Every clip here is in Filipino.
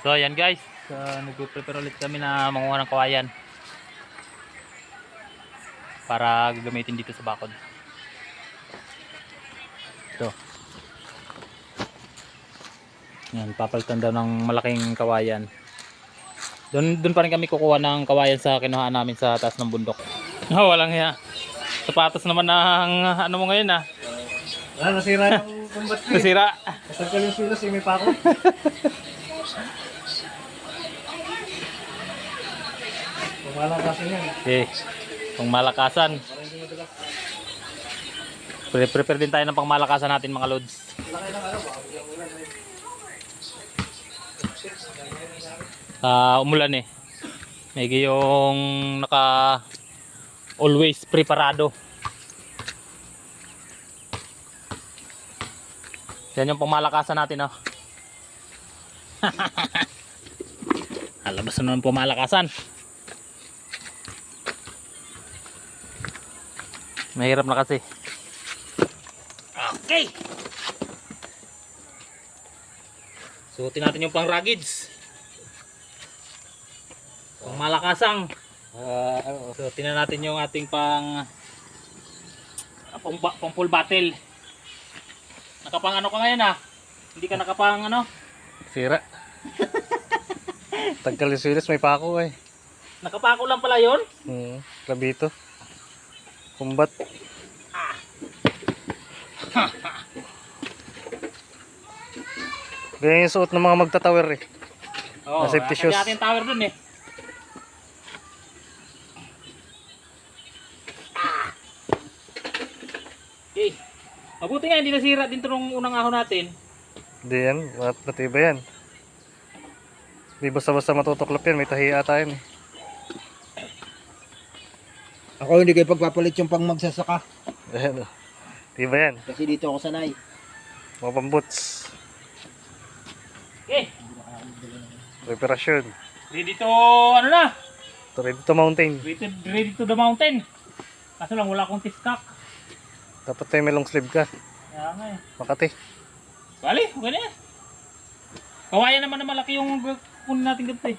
So ayan guys, uh, nagpe-prepare ulit kami na manguha ng kawayan. Para gagamitin dito sa bakod. Ito. Yan, papalitan daw ng malaking kawayan. Doon doon pa rin kami kukuha ng kawayan sa kinuhaan namin sa taas ng bundok. Oh, walang hiya. Sapatos naman ng ano mo ngayon ah. Ah, nasira yung kumbat ko. eh. Nasira. Kasagkal yung silos, may pa ako. Kasi yan. Okay. Pang malakasan. Parang hindi madalas. Pre- Prepare din tayo ng pangmalakasan natin mga eh. Ah, umulan eh. May yung naka always preparado. Yan yung pangmalakasan natin oh. Alabas na ng pamalakasan. Mahirap na kasi. Okay. Suotin natin yung pang ragids. Pang malakasang. Ah, ano, So tingnan natin yung ating pang ah, pang, pang full battle. Nakapang ano ka ngayon ah? Hindi ka nakapang ano? sira. Tagkal yung silos, may pa ako eh. Nakapako lang pala yon. Hmm, labito. Kumbat. Ganyan yung suot ng mga magtatower eh. Oo, Na safety shoes. natin tower dun eh. Okay. Mabuti nga hindi nasira din itong unang ahon natin. Hindi yan, matibay yan. Di basta-basta matutuklap yan, may tahiya tayo eh. Ako hindi kayo pagpapalit yung pang magsasaka. Ayan o. Tiba yan, Kasi dito ako sanay. mga pamboots. Okay. Preparasyon. Ready to ano na? To ready to mountain. Ready, ready to the mountain. Kaso lang wala akong tiskak. Dapat tayo may long sleeve ka. Kaya nga eh. Makati. Bali, okay na yan. Kawayan naman na malaki yung kunin natin ganito eh.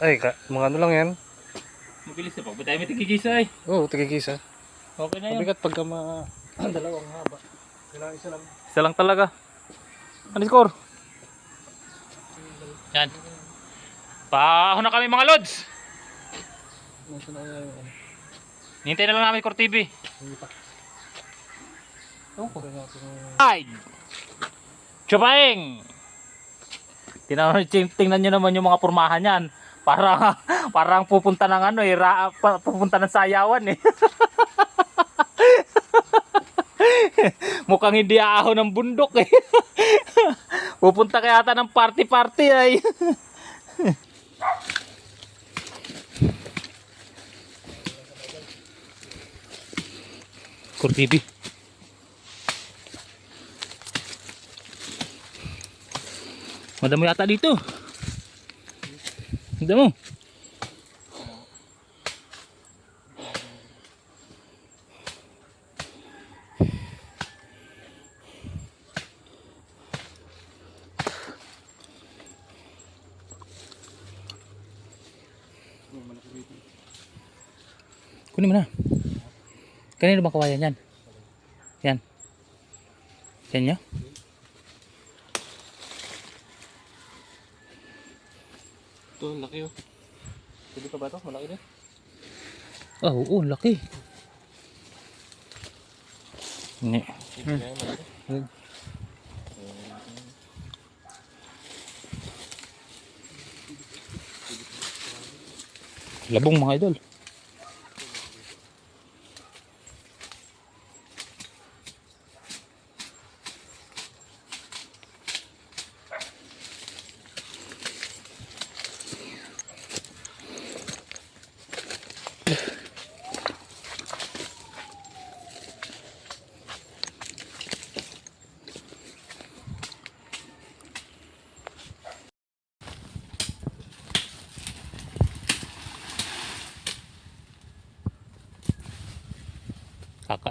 Ay, ka, mga ano lang yan. Mabilis na pag tayo may tigigisa eh. Oo, oh, tigigisa. Okay na yun. Mabigat pagka ma... dalawang haba. Kailangan isa lang. Isa lang talaga. Ano score? Yan. Paahon na kami mga lods. Ano? Nintay na lang namin Core TV. Ay! Chupaing! Tingnan, tingnan nyo naman yung mga pormahan yan. Parang, parang pupunta ng ano eh, pupunta ng sayawan eh. Mukhang hindi aahon ng bundok eh. pupunta kaya ata ng party-party ay. TV. Madamo yata dito. Tignan mo. Kunin mo na. Kanino bang kawayan yan? Yan. Yan nyo? Ito, laki oh. Pwede pa ba ito? Malaki din. Oh, oo, laki. Hindi. Hmm. Labong mga idol.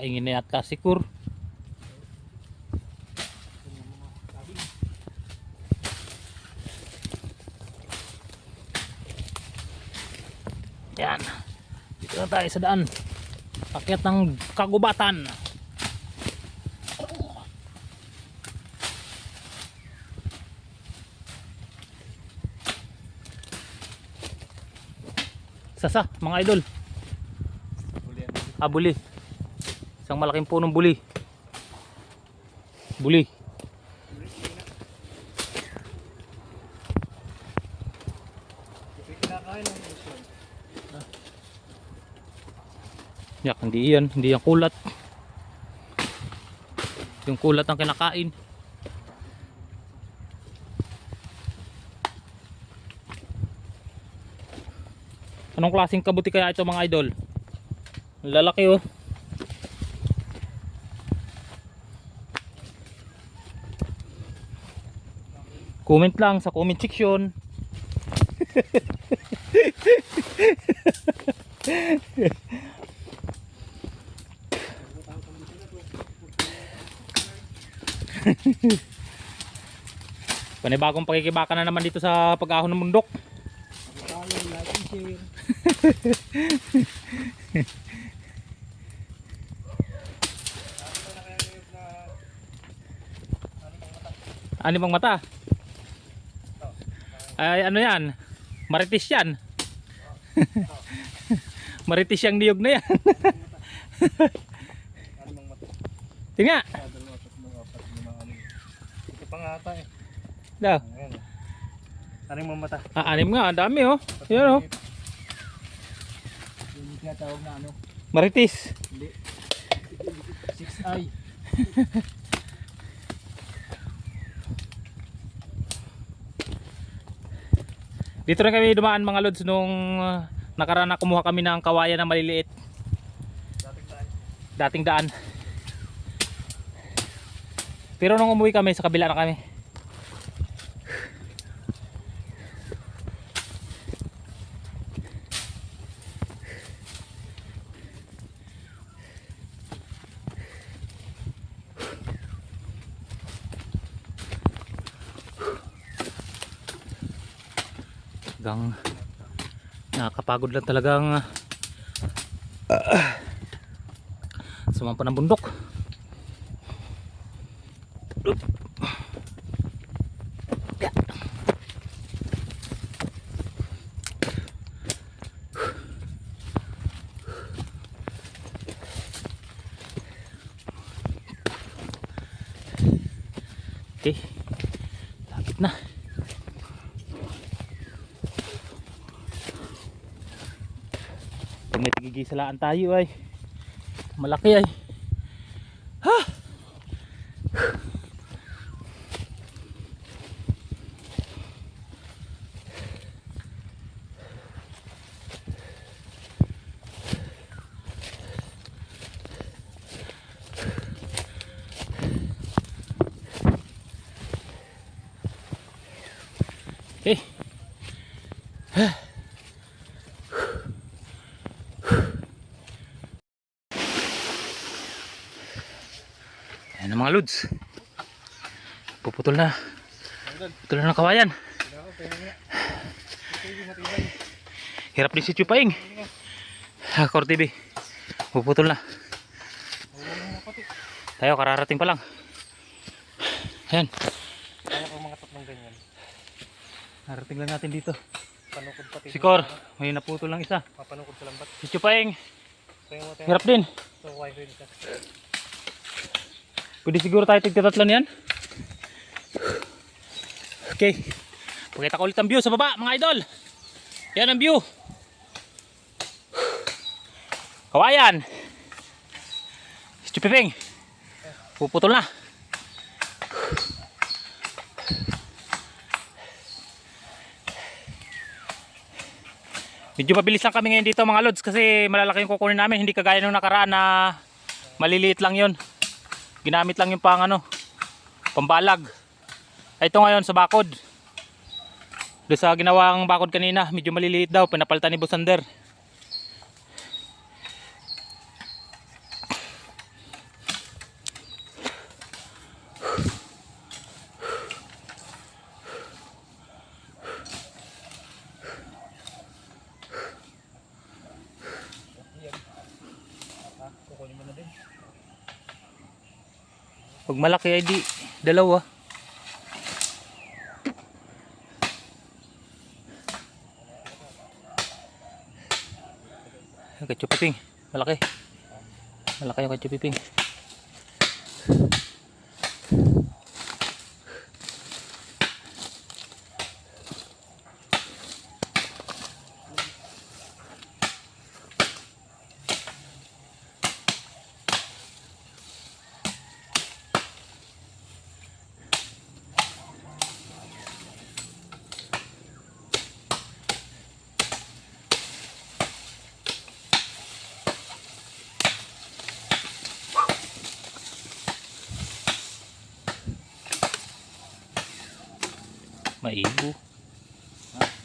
kaingin at kasikur yan. Dito na tayo sa daan. Pakyat ng kagubatan. Sasa mga idol. Abuli Isang malaking punong buli. Buli. Yak, hindi yan. Hindi yan kulat. Yung kulat ang kinakain. Anong klaseng kabuti kaya ito mga idol? Lalaki oh. Comment lang sa comment section. Panibagong pakikibaka na naman dito sa pag-ahon ng share. Ano bang mata? Ay ano yan? Maritis yan. Maritis yung niyog na yan. Tingnan. Ito pa nga ata eh. Daw. Ayan. Aring mamata. Ah, anim nga, ang dami oh. Yan oh. Yung tinatawag na ano, Maritis. six eye. Dito rin kami dumaan mga lods nung uh, nakaraan na kumuha kami ng kawayan na maliliit. Dating tayo. Dating daan. Pero nung umuwi kami, sa kabila na kami. Nakakapagod lang talagang uh, sumampa ng bundok. Okay. Lapit na. Tigigisalaan tayo ay malaki ay. Mga lods. Puputol na. Puputol na ng kawayan. Hirap din si Chupaing. Ha, Core TV. Puputol na. Tayo, kararating pa lang. Ayan. Kaya ko mga tatlong ganyan. Narating lang natin dito. Panukod pati. Si Cor, may naputol lang isa. Mapanukod sa lambat. Si Chupaing, hirap din. So, wifi nito. Pwede siguro tayo tigtatatlo niyan. Okay. Pakita ko ulit ang view sa baba, mga idol. Yan ang view. Kawayan. Stupiping. Puputol na. Medyo mabilis lang kami ngayon dito mga lods kasi malalaki yung kukunin namin. Hindi kagaya nung nakaraan na maliliit lang yon ginamit lang yung pang ano pambalag. Ito ngayon sa bakod. Doon sa ginawang bakod kanina medyo maliliit daw pinapalitan ni Busander malaki ay di dalawa. Yung. Malaki. Malaki yung kachupiping. Maibo.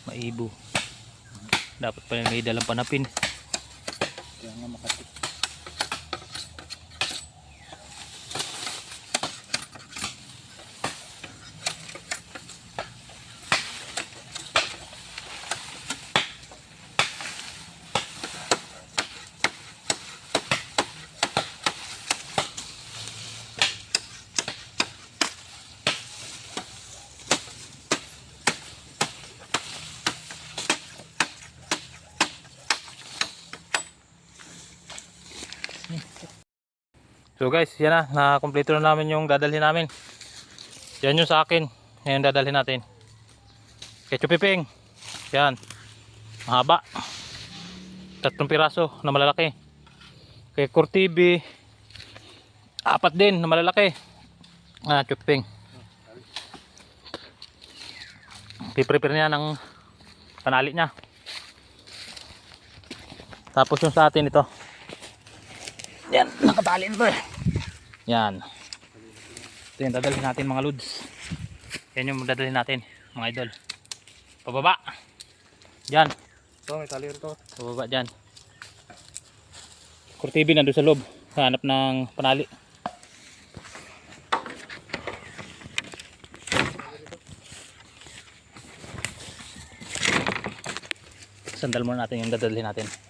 Maibo. Dapat pala may dalang panapin. Kaya nga makati. So guys, yan na. Nakompleto na namin yung dadalhin namin. Yan yung sa akin. Yan yung dadalhin natin. Kay Chupiping. Yan. Mahaba. Tatlong piraso na malalaki. Kay Cortibi. Apat din na malalaki. Ah, Chupiping. Piprepare niya ng panali niya. Tapos yung sa atin ito. Yan, nakatali na to eh. Yan. Ito yung dadalhin natin mga lods. Yan yung dadalhin natin mga idol. Pababa. Diyan. Ito, may tali rito. Pababa dyan. Kurtibi nandun sa loob. Hanap ng panali. Sandal muna natin yung dadalhin natin.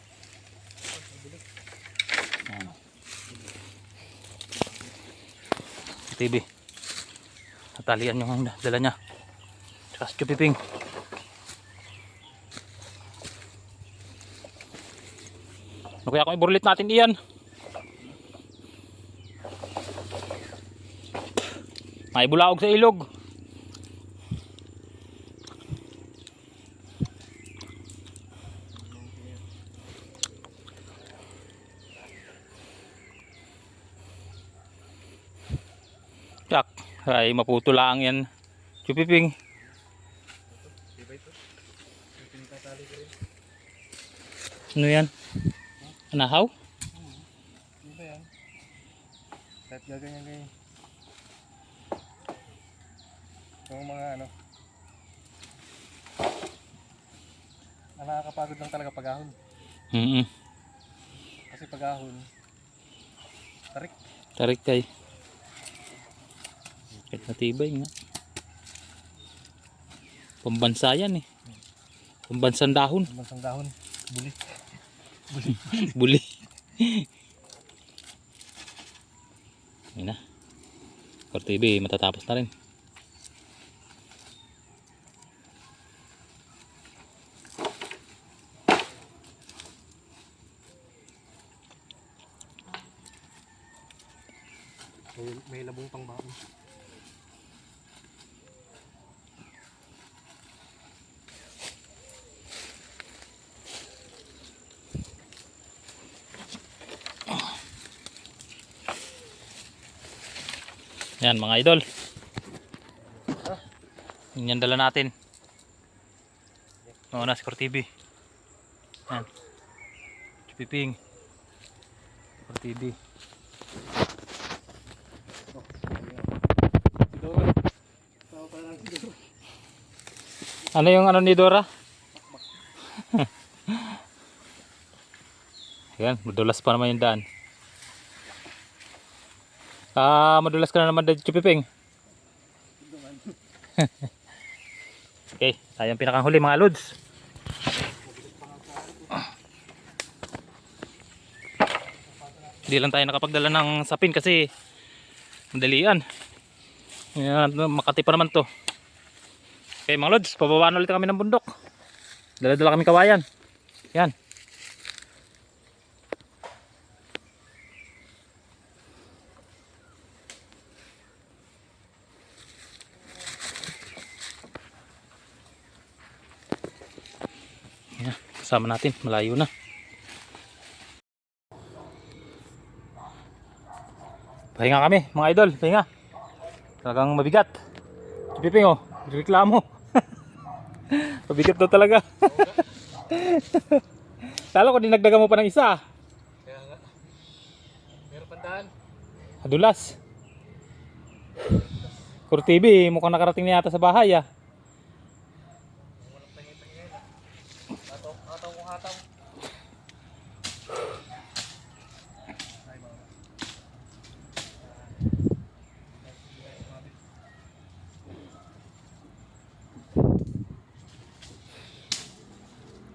TV. Natalian yung dala niya. Tsaka si Chupiping. Ano kaya iburlit natin iyan? May bulaog sa ilog. Yak, ay maputo lang yan. Chupiping. Ano yan? Anahaw? Kahit gaganyan ganyan. Yung mga ano. Ang nakakapagod lang talaga pagahon. Mm Kasi pagahon, tarik. Tarik kay. Kahit matibay nga. Pambansa yan eh. Pambansang dahon. Bansang dahon, buli. Buli. Yun na. For TV, matatapos na rin. May, may labong pang baon. Yan mga idol. Yung dala natin. Oo na, Score TV. Yan. Chupiping. Score TV. Ano yung ano ni Dora? Yan, madulas pa naman yung daan. Ah, madulas ka na naman dito, Chupiping. okay, tayo ang pinakanghuli mga lods. Hindi lang tayo nakapagdala ng sapin kasi Madalian. Yan, Makati pa naman to. Okay mga lods, pababaan ulit kami ng bundok. Dala-dala kami kawayan. Yan. Yan, kasama natin, malayo na. Pahinga kami, mga idol, pahinga. Talagang mabigat. Piping oh, reklamo. mabigat daw talaga. Talo ko dinagdagan mo pa ng isa. Kaya nga. Meron pandaan. Adulas. Kurtibi, mukhang nakarating na yata sa bahay ah.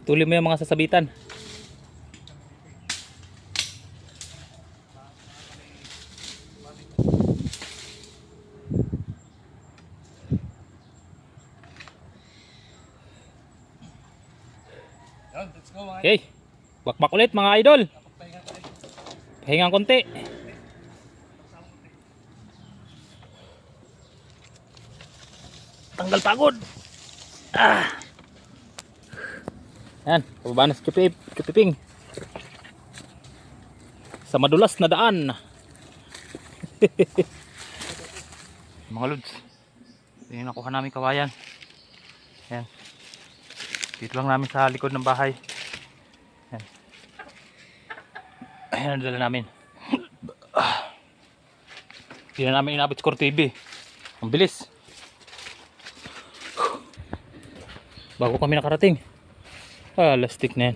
Tuloy mo yung mga sasabitan. Okay. Bakbak ulit mga idol. Pahinga tayo. Pahinga konti. Tanggal pagod. Ah. Yan, pababa na Kipip, Kipiping. Sa madulas na daan. Mga lods. Yung nakuha namin kawayan. Yan. Dito lang namin sa likod ng bahay. Yan. Ayan ang dala namin. Hindi na namin inabot score TV. Ang bilis. Bago kami nakarating. Ah, lastik na yan.